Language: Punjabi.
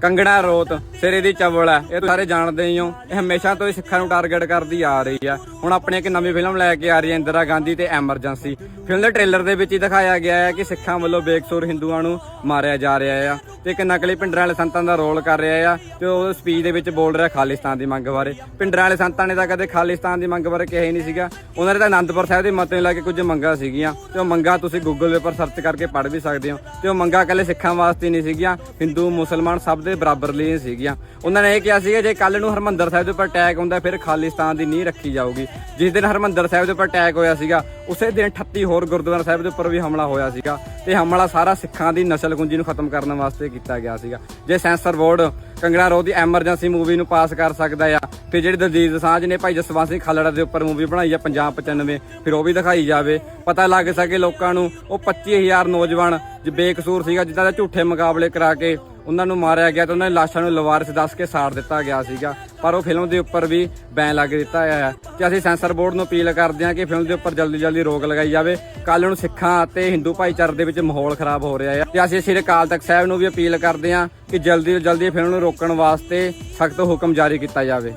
ਕੰਗਣਾ ਰੋਤ, ਸਿਰੇ ਦੀ ਚਵਲ ਹੈ ਇਹ ਸਾਰੇ ਜਾਣਦੇ ਹੀ ਹੋ। ਇਹ ਹਮੇਸ਼ਾ ਤੋਂ ਹੀ ਸਿੱਖਾਂ ਨੂੰ ਟਾਰਗੇਟ ਕਰਦੀ ਆ ਰਹੀ ਆ। ਹੁਣ ਆਪਣੀ ਇੱਕ ਨਵੀਂ ਫਿਲਮ ਲੈ ਕੇ ਆ ਰਹੀ ਹੈ ਇੰਦਰਾ ਗਾਂਧੀ ਤੇ ਐਮਰਜੈਂਸੀ। ਫਿਲਮ ਦੇ ਟ੍ਰੇਲਰ ਦੇ ਵਿੱਚ ਹੀ ਦਿਖਾਇਆ ਗਿਆ ਹੈ ਕਿ ਸਿੱਖਾਂ ਵੱਲੋਂ ਬੇਕਸੂਰ ਹਿੰਦੂਆਂ ਨੂੰ ਮਾਰਿਆ ਜਾ ਰਿਹਾ ਆ। ਤੇ ਇੱਕ ਨਕਲੀ ਪਿੰਡਰਾਂ ਵਾਲੇ ਸੰਤਾਂ ਦਾ ਰੋਲ ਕਰ ਰਿਹਾ ਆ ਤੇ ਉਹ ਸਪੀਚ ਦੇ ਵਿੱਚ ਬੋਲ ਰਿਹਾ ਖਾਲਿਸਤਾਨ ਦੀ ਮੰਗ ਬਾਰੇ। ਪਿੰਡਰਾਂ ਵਾਲੇ ਸੰਤਾਂ ਨੇ ਤਾਂ ਕਦੇ ਖਾਲਿਸਤਾਨ ਦੀ ਮੰਗ ਬਾਰੇ ਕਿਹਾ ਹੀ ਨਹੀਂ ਸੀਗਾ। ਉਹਨਾਂ ਨੇ ਤਾਂ ਅਨੰਦਪੁਰ ਸਾਹਿਬ ਦੇ ਮਤੇ ਲੈ ਕੇ ਕੁਝ ਮੰਗਾਂ ਸੀਗੀਆਂ। ਤੇ ਉਹ ਮੰਗਾਂ ਤੁਸੀਂ ਗੂਗਲ ਦੇ ਉੱਪਰ ਸਰਚ ਕਰਕੇ ਪੜ੍ਹ ਵੀ ਸਕਦੇ ਹੋ। ਤੇ ਉਹ ਮੰਗਾਂ ਇਕੱਲੇ ਸਿੱਖਾਂ ਵਾਸਤੇ ਨਹੀਂ ਸੀਗੀਆਂ, ਹਿੰਦੂ, ਮੁਸਲਮਾਨ ਸਭ ਦੇ ਬਰਾਬਰ ਲਈ ਸੀਗੀਆਂ। ਉਹਨਾਂ ਨੇ ਇਹ ਕਿਹਾ ਸੀਗਾ, ਜੇ ਕੱਲ ਨੂੰ ਹਰਮੰਦਰ ਸਾਹਿਬ ਦੇ ਉੱਪਰ ਅਟੈਕ ਹੁੰਦਾ, ਫਿਰ ਖਾਲਿਸਤਾਨ ਦੀ ਨੀਂਹ ਰੱਖੀ ਜਾਊਗੀ। ਜਿਸ ਦਿਨ ਹਰਮੰਦਰ ਸਾਹਿਬ ਦੇ ਉੱਪਰ ਅਟੈਕ ਹੋਇਆ ਸੀਗਾ, ਉਸੇ ਦਿਨ 38 ਹੋਰ ਗੁਰਦੁਆਰਾ ਸਾਹਿਬ ਦੇ ਉੱਪਰ ਵੀ ਹਮਲਾ ਹੋਇਆ ਸੀਗਾ। ਤੇ ਹਮਲਾ ਸਾਰਾ ਸਿੱਖਾਂ ਦੀ ਨਸ਼ਲ ਨਸਲਕੁੰਜੀ ਨੂੰ ਖਤਮ ਕਰਨ ਵਾਸਤੇ ਕੀਤਾ ਗਿਆ ਸੀਗਾ। ਜੇ ਸੈਂਸਰ ਬੋਰਡ ਕੰਗਣਾ ਰੋ ਦੀ ਐਮਰਜੈਂਸੀ ਮੂਵੀ ਨੂੰ ਪਾਸ ਕਰ ਸਕਦਾ ਆ, ਫਿਰ ਜਿਹੜੀ ਦਲਜੀਤ ਦਸਾਂਝ ਨੇ ਭਾਈ ਜਸਵੰਤ ਸਿੰਘ ਖਾਲੜਾ ਦੇ ਉੱਪਰ ਮੂਵੀ ਬਣਾਈ ਆ, ਪੰਜਾਬ 95 ਫਿਰ ਉਹ ਵੀ ਦਿਖਾਈ ਜਾਵੇ। ਪਤਾ ਲੱਗ ਸਕੇ ਲੋਕਾਂ ਨੂੰ ਉਹ 25000 ਨੌਜਵਾਨ ਜੇ ਬੇਕਸੂਰ ਸੀਗਾ ਜਿੱਦਾਂ ਦੇ ਝੂਠੇ ਮੁਕਾਬਲੇ ਕਰਾ ਕੇ ਉਹਨਾਂ ਨੂੰ ਮਾਰਿਆ ਗਿਆ ਤੇ ਉਹਨਾਂ ਦੀ ਲਾਸ਼ਾਂ ਨੂੰ ਲਵਾਰਿਸ ਦੱਸ ਕੇ ਸਾੜ ਦਿੱਤਾ ਗਿਆ ਸੀਗਾ। ਪਰ ਉਹ ਫਿਲਮ ਦੇ ਉੱਪਰ ਵੀ ਬੈਨ ਲੱਗ ਦਿੱਤਾ ਹੋਇਆ ਹੈ ਤੇ ਅਸੀਂ ਸੈਂਸਰ ਬੋਰਡ ਨੂੰ ਅਪੀਲ ਕਰਦੇ ਹਾਂ ਕਿ ਫਿਲਮ ਦੇ ਉੱਪਰ ਜਲਦੀ ਜਲਦੀ ਰੋਕ ਲਗਾਈ ਜਾਵੇ। ਕੱਲ ਨੂੰ ਸਿੱਖਾਂ ਅਤੇ ਹਿੰਦੂ ਭਾਈਚਾਰੇ ਦੇ ਵਿੱਚ ਮਾਹੌਲ ਖਰਾਬ ਹੋ ਰਿਹਾ ਹੈ। ਤੇ ਅਸੀਂ ਸ੍ਰੀ ਅਕਾਲ ਤਖਤ ਸਾਹਿਬ ਨੂੰ ਵੀ ਅਪੀਲ ਕਰਦੇ ਹਾਂ ਕਿ ਜਲਦੀ ਤੋਂ ਜਲਦੀ ਫਿਲਮ ਨੂੰ ਰੋਕਣ ਵਾਸਤੇ ਸਖਤ ਹੁਕਮ ਜਾਰੀ ਕੀਤਾ ਜਾਵੇ।